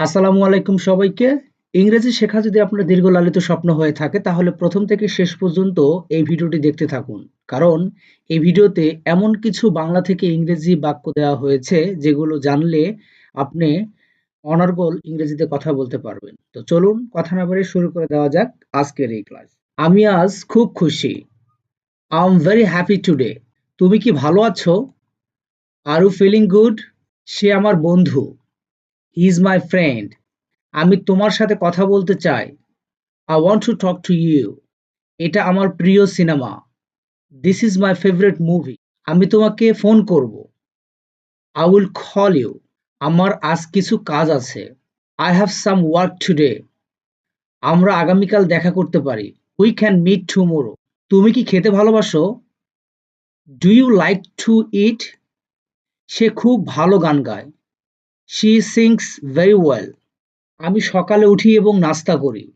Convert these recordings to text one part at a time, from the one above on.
আসসালামু আলাইকুম সবাইকে। ইংরেজি শেখা যদি আপনার দীর্ঘ লালিত স্বপ্ন হয়ে থাকে, তাহলে প্রথম থেকে শেষ পর্যন্ত এই ভিডিওটি দেখতে থাকুন। কারণ এই ভিডিওতে এমন কিছু বাংলা থেকে ইংরেজি বাক্য দেওয়া হয়েছে, যেগুলো জানলে আপনি অনর্গল ইংরেজিতে কথা বলতে পারবেন। তো চলুন কথা না বাড়িয়ে শুরু করে দেওয়া যাক আজকের এই ক্লাস। আমি আজ খুব খুশি। I am very happy today. তুমি কি ভালো আছো? Are you feeling good? সে আমার বন্ধু। He is my friend. আমি তোমার সাথে কথা বলতে চাই। I want to talk to you. এটা আমার প্রিয় cinema. This is my favourite movie. আমি তোমাকে ফোন করব। I will call you. আমার আজ কিছু কাজ আছে। I have some work today. আমরা আগামীকাল দেখা করতে পারি। We can meet tomorrow. তুমি কি খেতে ভালোবাসো? Do you like to eat? সে খুব ভালো গান গায়। She sings very well. আমি সকালে উঠি এবং নাস্তা করি।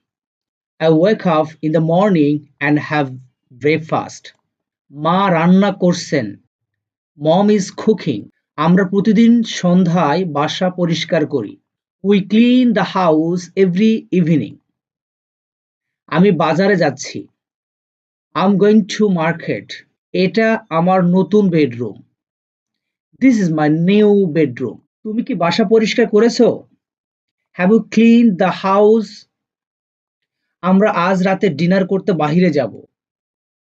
I wake up in the morning and have breakfast. মা রান্না করছেন। Mom is cooking. আমরা প্রতিদিন সন্ধ্যায় বাসা পরিষ্কার করি। We clean the house every evening. আমি বাজারে যাচ্ছি। I'm going to market. এটা আমার নতুন bedroom. This is my new bedroom. তুমি কি বাসা পরিষ্কার করেছ? Have you clean the house? আমরা আজ রাতে ডিনার করতে বাহিরে যাব।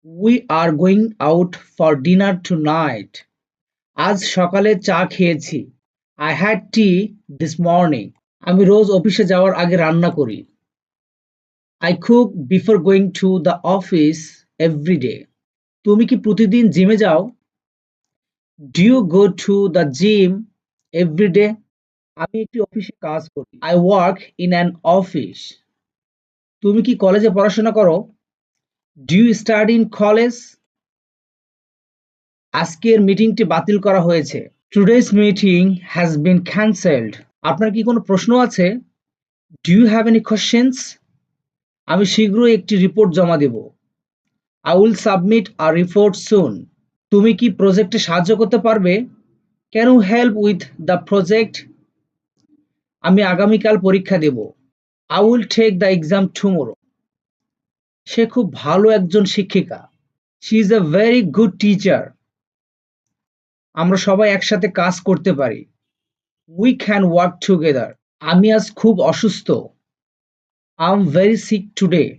We are going out for dinner tonight. আজ সকালে চা খেয়েছি। I had tea this morning. আমি রোজ অফিসে যাওয়ার আগে রান্না করি। I cook before going to the office every day. তুমি কি প্রতিদিন জিমে যাও? Do you go to the gym every day? আমি একটি অফিসে কাজ করি। I work in an office. তুমি কি কলেজে পড়াশোনা করো? Do you study in college? আজকের মিটিংটি বাতিল করা হয়েছে। Today's meeting has been cancelled. আপনার কি কোনো প্রশ্ন আছে? Do you have any questions? আমি শীঘ্রই একটি রিপোর্ট জমা দেব। I will submit a report soon. তুমি কি প্রজেক্টে সাহায্য করতে পারবে? Can you help with the project? আমি আগামীকাল পরীক্ষা দেব। I will take the exam tomorrow. সে খুব ভালো একজন শিক্ষিকা। She is a very good teacher. আমরা সবাই একসাথে কাজ করতে পারি। We can work together. আমি আজ খুব অসুস্থ। I am very sick today.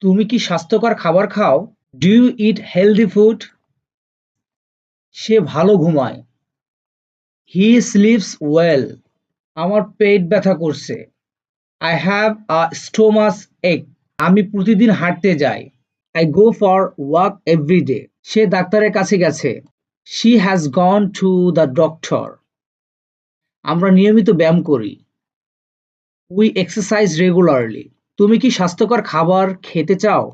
তুমি কি স্বাস্থ্যকর খাবার খাও? Do you eat healthy food? সে ভালো ঘুমায়। He sleeps well. আমার পেট ব্যথা করছে। আই হ্যাভ আ স্টোমাচ এক। আমি প্রতিদিন হাঁটতে যাই। I go for walk every day. সে ডাক্তারের কাছে গেছে। She has gone to the doctor. আমরা নিয়মিত ব্যায়াম করি। We exercise regularly. তুমি কি স্বাস্থ্যকর খাবার খেতে চাও?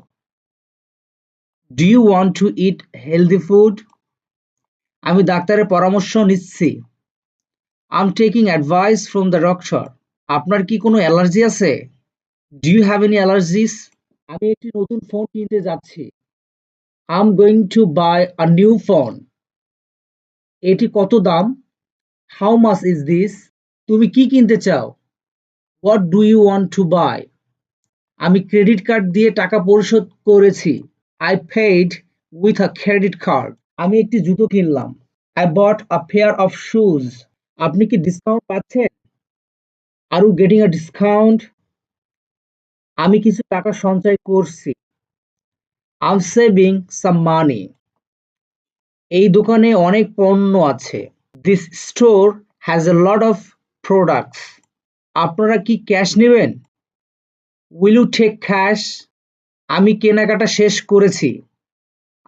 Do you want to eat healthy food? আমি ডাক্তারের পরামর্শ নিচ্ছি। I am taking advice from the doctor. আপনার কি কোনো অ্যালার্জি আছে? Do you have any allergies? আমি একটি নতুন ফোন কিনতে যাচ্ছি। I am going to buy a new phone. এটি কত দাম? How much is this? তুমি কি কিনতে চাও? What do you want to buy? আমি ক্রেডিট কার্ড দিয়ে টাকা পরিশোধ করেছি। I paid with a credit card. আমি একটি জুতো কিনলাম। I bought a pair of shoes. আপনি কি ডিসকাউন্ট পাচ্ছেন? Are getting a discount? আমি কিছু টাকা সঞ্চয় করছি। I am saving some money. এই দোকানে অনেক পণ্য আছে। This store has a lot of products. আপনারা কি ক্যাশ নেবেন? Will you take cash? আমি কেনাকাটা শেষ করেছি।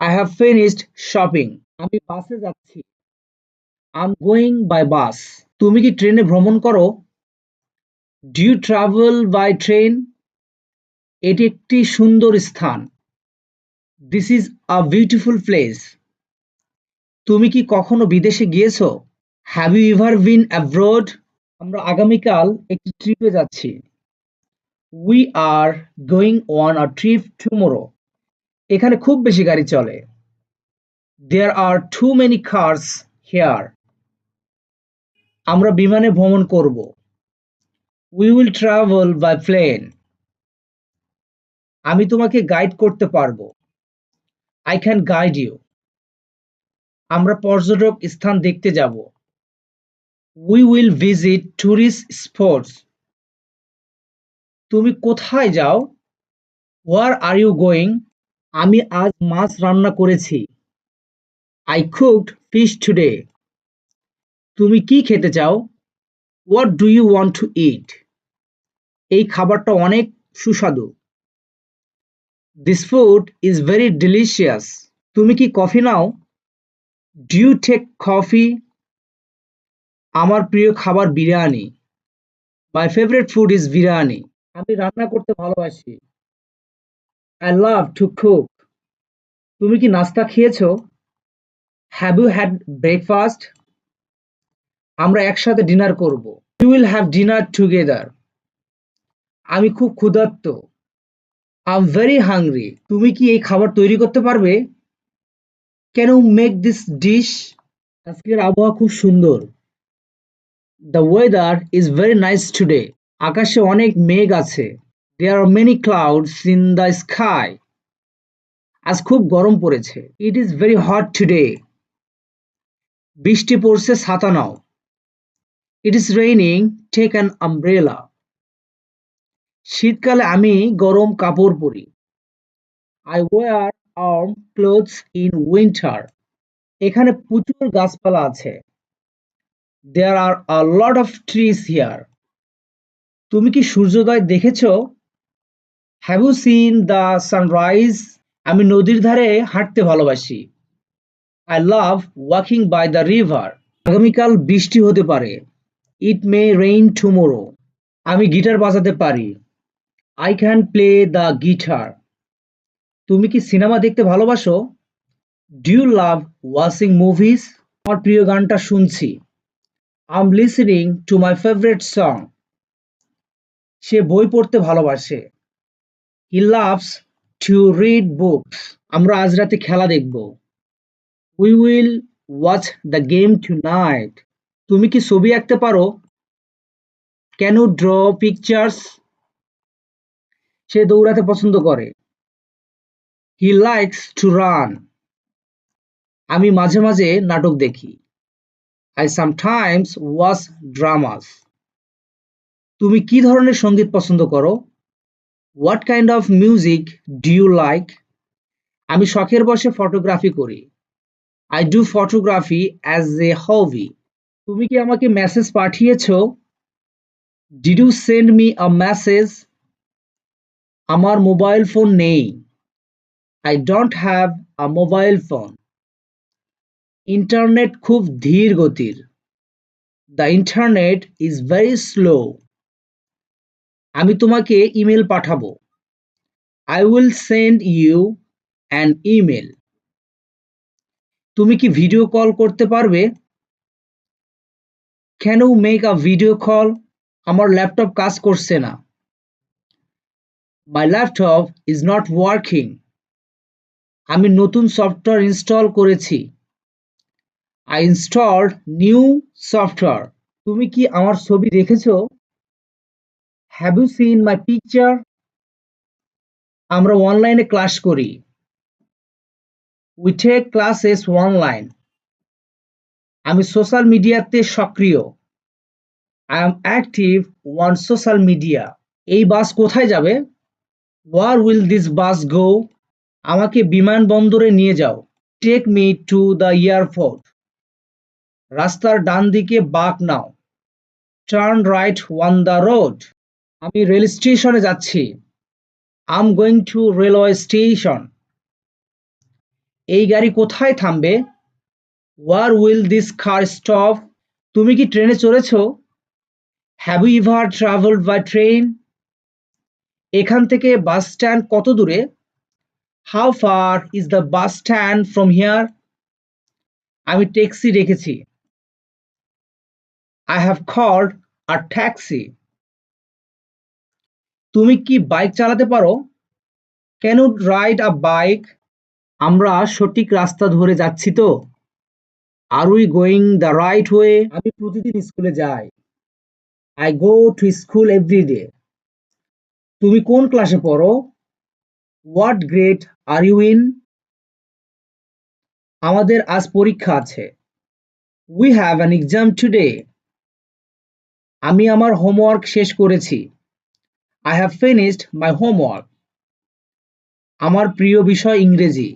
I have finished shopping. আমি বাসে যাচ্ছি। Am going by bus. তুমি কি ট্রেনে ভ্রমণ করো? Do you travel by train? এটি একটি সুন্দর স্থান। This is a beautiful place. তুমি কি কখনো বিদেশে গিয়েছো? Have you ever been abroad? আমরা আগামীকাল একটি ট্রিপে যাচ্ছি। We are going on a trip tomorrow. এখানে খুব বেশি গাড়ি চলে। There are too many cars here. আমরা বিমানে ভ্রমণ করব। We will travel by plane আমি তোমাকে গাইড করতে পারব। আই ক্যান গাইড ইউ আমরা পর্যটক স্থান দেখতে যাব। We will visit tourist spots তুমি কোথায় যাও? ওয়ার আর ইউ গোয়িং আমি আজ মাছ রান্না করেছি। আই কুকড ফিশ টুডে তুমি কি খেতে চাও? What do you want to eat এই খাবারটা অনেক সুস্বাদু। This food is very delicious তুমি কি কফি নাও? ডু ইউ টেক কফি আমার প্রিয় খাবার biryani. My favourite food is biryani. আমি রান্না করতে ভালোবাসি। আই লাভ টু কুক তুমি কি নাস্তা খেয়েছো? হ্যাভ ইউ হ্যাড ব্রেকফাস্ট আমরা একসাথে ডিনার করব। You will have dinner together আমি খুব ক্ষুধার্ত। আই এম ভেরি হাংরি তুমি কি এই খাবার তৈরি করতে পারবে? Can you make this dish আজকের আবহাওয়া খুব সুন্দর। The weather is very nice today আকাশে অনেক মেঘ আছে। There are many clouds in the sky আজ খুব গরম পড়েছে। It is very hot today বৃষ্টি পড়ছে ছাতা নাও it is raining take an umbrella শীতকালে আমি গরম কাপড় পরি। I wear warm clothes in winter এখানে প্রচুর গাছপালা আছে। There are a lot of trees here তুমি কি সূর্যোদয় দেখেছ? Have you seen the sunrise আমি নদীর ধারে হাঁটতে ভালোবাসি। I love walking by the river আগামীকাল বৃষ্টি হতে পারে। ইট মে রেইন টুমোরো আমি গিটার বাজাতে পারি। I can play the guitar তুমি কি সিনেমা দেখতে ভালোবাসো? Do you love watching movies আমার প্রিয় গানটা শুনছি। I am listening to my favourite song সে বই পড়তে ভালোবাসে। He loves to read books আমরা আজ রাতে খেলা দেখব। We will watch the game tonight তুমি কি ছবি আঁকতে পারো? ক্যান ইউ ড্র পিকচার্স সে দৌড়াতে পছন্দ করে। হি লাইকস টু রান আমি মাঝে মাঝে নাটক দেখি। আই সামটাইমস ওয়াচ ড্রামাস তুমি কি ধরনের সংগীত পছন্দ করো? What kind of music do you like আমি শখের বসে ফটোগ্রাফি করি। I do photography as a hobby তুমি কি আমাকে message পাঠিয়েছ? Did you send me a message আমার মোবাইল ফোন নেই। I don't have a mobile phone internet খুব ধীর গতির। The internet is very slow আমি তোমাকে ইমেল পাঠাবো। I will send you an email তুমি কি ভিডিও কল করতে পারবে? Can you make a video call আমার ল্যাপটপ কাজ করছে না। My laptop is not working আমি নতুন সফটওয়্যার ইনস্টল করেছি। আই ইনস্টলড নিউ সফটওয়্যার তুমি কি আমার ছবি দেখেছ? Have you seen my picture আমরা অনলাইনে ক্লাস করি। উই টেক ক্লাসেস অনলাইন আমি সোশ্যাল মিডিয়াতে সক্রিয়। I am active on social media এই বাস কোথায় যাবে? Where will this bus go আমাকে বিমানবন্দরে নিয়ে যাও। Take me to the airport রাস্তার ডান দিকে বাঁক নাও। Turn right on the road আমি রেল স্টেশনে যাচ্ছি। I'm going to railway station এই গাড়ি কোথায় থামবে? Where will this car stop তুমি কি ট্রেনে চড়েছ? Have you ever travelled by train এখান থেকে বাস স্ট্যান্ড কত দূরে? How far is the bus stand from here আমি ট্যাক্সি রেখেছি। I have called a taxi তুমি কি বাইক চালাতে পারো? Can you ride a bike আমরা সঠিক রাস্তা ধরে যাচ্ছি তো। Are we going the right way আমি প্রতিদিন স্কুলে যাই। I go to school every day তুমি কোন ক্লাসে পড়ো? What grade are you in আমাদের আজ পরীক্ষা আছে। We have an exam today আমি আমার হোমওয়ার্ক শেষ করেছি। I have finished my homework আমার প্রিয় বিষয় ইংরেজি।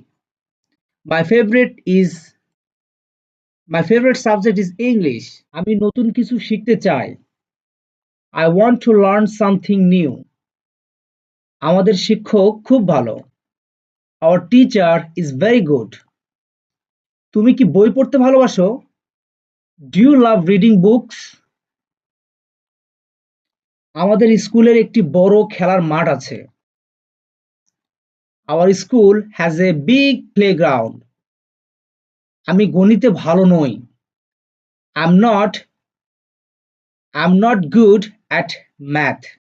My favourite is my favourite subject is English আমি নতুন কিছু শিখতে চাই। I want to learn something new আমাদের শিক্ষক খুব ভালো। Our teacher is very good তুমি কি বই পড়তে ভালোবাসো? Do you love reading books আমাদের স্কুলের একটি বড় খেলার মাঠ আছে। Our school has a big playground আমি গণিতে ভালো নই। I am not I am not good at math